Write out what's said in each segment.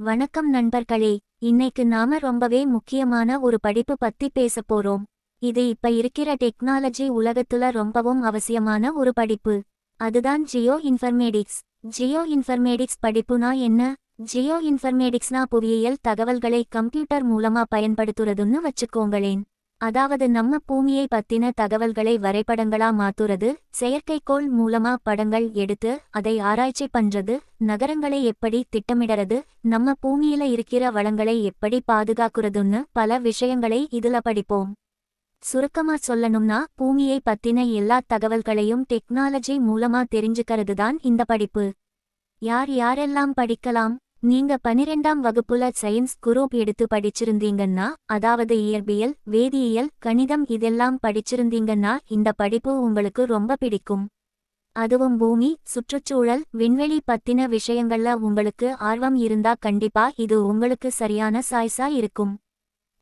வணக்கம் நண்பர்களே இன்னைக்கு நாம ரொம்பவே முக்கியமான ஒரு படிப்பு பத்தி பேசப் போறோம். இது இப்ப இருக்கிற டெக்னாலஜி உலகத்துல ரொம்பவும் அவசியமான ஒரு படிப்பு. அதுதான் ஜியோ இன்ஃபர்மேடிக்ஸ். ஜியோ இன்ஃபர்மேடிக்ஸ் படிப்புனா என்ன? ஜியோ இன்ஃபர்மேடிக்ஸ்னா புவியியல் தகவல்களை கம்ப்யூட்டர் மூலமா பயன்படுத்துறதுன்னு வச்சுக்கோங்களேன். அதாவது நம்ம பூமியை பத்தின தகவல்களை வரைபடங்களா மாத்துறது செயற்கைக்கோள் மூலமா படங்கள் எடுத்து அதை ஆராய்ச்சி பண்றது நகரங்களை எப்படி திட்டமிடறது நம்ம பூமியில இருக்கிற வளங்களை எப்படி பாதுகாக்கிறதுன்னு பல விஷயங்களை இதுல படிப்போம். சுருக்கமா சொல்லணும்னா பூமியை பத்தின எல்லா தகவல்களையும் டெக்னாலஜி மூலமா தெரிஞ்சுக்கிறது தான் இந்த படிப்பு. யார் யாரெல்லாம் படிக்கலாம்? நீங்க பனிரெண்டாம் வகுப்புல சயின்ஸ் குரூப் எடுத்து படிச்சிருந்தீங்கன்னா அதாவது இயற்பியல் வேதியியல் கணிதம் இதெல்லாம் படிச்சிருந்தீங்கன்னா இந்த படிப்பு உங்களுக்கு ரொம்ப பிடிக்கும். அதுவும் பூமி சுற்றுச்சூழல் விண்வெளி பத்தின விஷயங்கள்ல உங்களுக்கு ஆர்வம் இருந்தா கண்டிப்பா இது உங்களுக்கு சரியான சாய்ஸா இருக்கும்.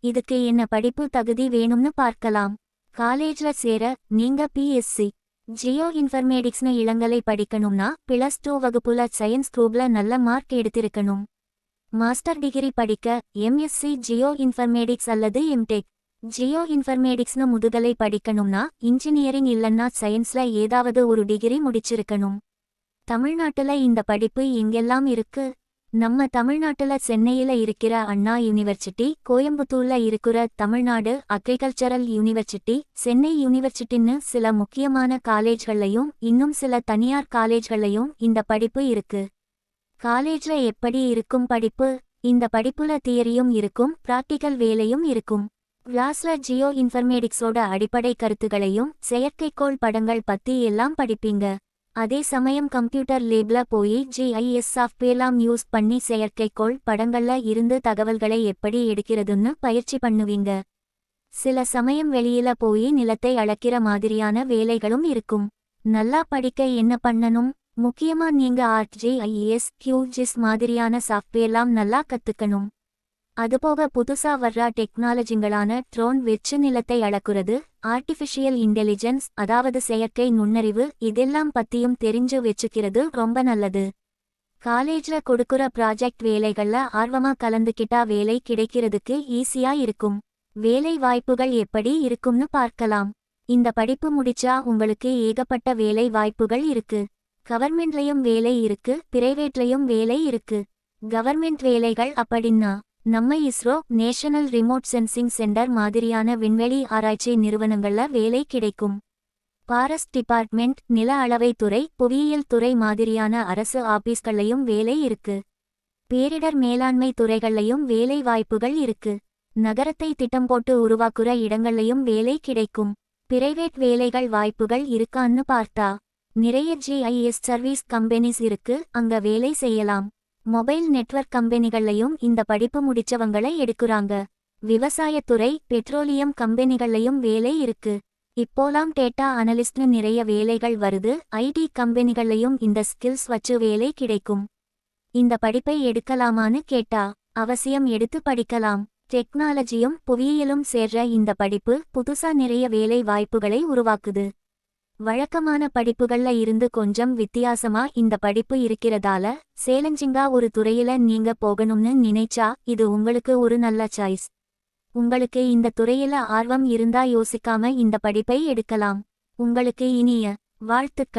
இதுக்கு என்ன படிப்பு தகுதி வேணும்னு பார்க்கலாம். காலேஜ்ல சேர நீங்க பிஎஸ்சி ஜியோ இன்ஃபர்மேடிக்ஸ்னு இளங்கலை படிக்கணும்னா பிளஸ் டூ வகுப்புல சயின்ஸ் குரூப்ல நல்ல மார்க் எடுத்திருக்கணும். மாஸ்டர் டிகிரி படிக்க எம்எஸ்சி ஜியோ இன்ஃபர்மேடிக்ஸ் அல்லது எம்டெக் ஜியோ இன்ஃபர்மேடிக்ஸ்னு முதுகலை படிக்கணும்னா இன்ஜினியரிங் இல்லைன்னா சயின்ஸ்ல ஏதாவது ஒரு டிகிரி முடிச்சிருக்கணும். தமிழ்நாட்டுல இந்த படிப்பு எங்கெல்லாம் இருக்கு? நம்ம தமிழ்நாட்டுல சென்னையில இருக்கிற அண்ணா யூனிவர்சிட்டி கோயம்புத்தூர்ல இருக்கிற தமிழ்நாடு அக்ரிகல்ச்சரல் யூனிவர்சிட்டி சென்னை யூனிவர்சிட்டின்னு சில முக்கியமான காலேஜ்கள்லையும் இன்னும் சில தனியார் காலேஜ்கள்லையும் இந்த படிப்பு இருக்கு. காலேஜ்ல எப்படி இருக்கும் படிப்பு? இந்த படிப்புல தியரியும் இருக்கும் பிராக்டிக்கல் வேலையும் இருக்கும். கிளாஸ்ல ஜியோ இன்ஃபர்மேடிக்ஸோட அடிப்படை கருத்துகளையும் செயற்கைக்கோள் படங்கள் பத்தி எல்லாம் படிப்பீங்க. அதே சமயம் கம்ப்யூட்டர் லேப்ல போய் ஜிஐஎஸ் சாஃப்ட்வேர்லாம் யூஸ் பண்ணி செயற்கைக்கோள் படங்கள்ல இருந்து தகவல்களை எப்படி எடுக்கிறதுன்னு பயிற்சி பண்ணுவீங்க. சில சமயம் வெளியில போய் நிலத்தை அளக்கிற மாதிரியான வேலைகளும் இருக்கும். நல்லா படிக்க என்ன பண்ணணும்? முக்கியமா நீங்க ஆர்ஜிஐஎஸ் கியூஜிஸ் மாதிரியான சாஃப்ட்வேர்லாம் நல்லா கத்துக்கணும். அதுபோக புதுசா வர்ற டெக்னாலஜிங்களான ட்ரோன் வெச்சு நிலத்தை அளக்குறது ஆர்டிஃபிஷியல் இன்டெலிஜென்ஸ் அதாவது செயற்கை நுண்ணறிவு இதெல்லாம் பத்தியும் தெரிஞ்சு வச்சுக்கிறது ரொம்ப நல்லது. காலேஜ்ல கொடுக்குற ப்ராஜெக்ட் வேலைகள்ல ஆர்வமா கலந்துக்கிட்டா வேலை கிடைக்கிறதுக்கு ஈஸியா இருக்கும். வேலை வாய்ப்புகள் எப்படி இருக்கும்னு பார்க்கலாம். இந்த படிப்பு முடிச்சா உங்களுக்கு ஏகப்பட்ட வேலை வாய்ப்புகள் இருக்கு. கவர்மெண்ட்லயும் வேலை இருக்கு பிரைவேட்லயும் வேலை இருக்கு. கவர்மெண்ட் வேலைகள் அப்படின்னா நம்ம ISRO national remote sensing centre மாதிரியான விண்வெளி ஆராய்ச்சி நிறுவனங்கள்ல வேலை கிடைக்கும். பாரஸ்ட் டிபார்ட்மெண்ட் நில அளவைத் துறை புவியியல் துறை மாதிரியான அரசு ஆபீஸ்கள்லையும் வேலை இருக்கு. பேரிடர் மேலாண்மை துறைகள்லையும் வேலை வாய்ப்புகள் இருக்கு. நகரத்தை திட்டம் போட்டு உருவாக்குற இடங்கள்லையும் வேலை கிடைக்கும். பிரைவேட் வேலைகள் வாய்ப்புகள் இருக்கான்னு பார்த்தா. நிறைய ஜிஐஎஸ் சர்வீஸ் கம்பெனிஸ் இருக்கு அங்க வேலை செய்யலாம். மொபைல் நெட்வொர்க் கம்பெனிகள்லையும் இந்த படிப்பு முடிச்சவங்களை எடுக்குறாங்க. விவசாயத்துறை பெட்ரோலியம் கம்பெனிகள்லையும் வேலை இருக்கு. இப்போலாம் டேட்டா அனலிஸ்ட்னு நிறைய வேலைகள் வருது. ஐடி கம்பெனிகள்லையும் இந்த ஸ்கில்ஸ் வச்சு வேலை கிடைக்கும். இந்த படிப்பை எடுக்கலாமான்னு கேட்டா அவசியம் எடுத்து படிக்கலாம். டெக்னாலஜியும் புவியியலும் சேர்ற இந்த படிப்பு புதுசா நிறைய வேலை வாய்ப்புகளை உருவாக்குது. வழக்கமான படிப்புகள்ல இருந்து கொஞ்சம் வித்தியாசமா இந்த படிப்பு இருக்கிறதால சேலஞ்சிங்கா ஒரு துறையில நீங்க போகணும்னு நினைச்சா இது உங்களுக்கு ஒரு நல்ல சாய்ஸ் உங்களுக்கு இந்த துறையில ஆர்வம் இருந்தா யோசிக்காம இந்த படிப்பை எடுக்கலாம். உங்களுக்கு இனிய வாழ்த்துக்கள்.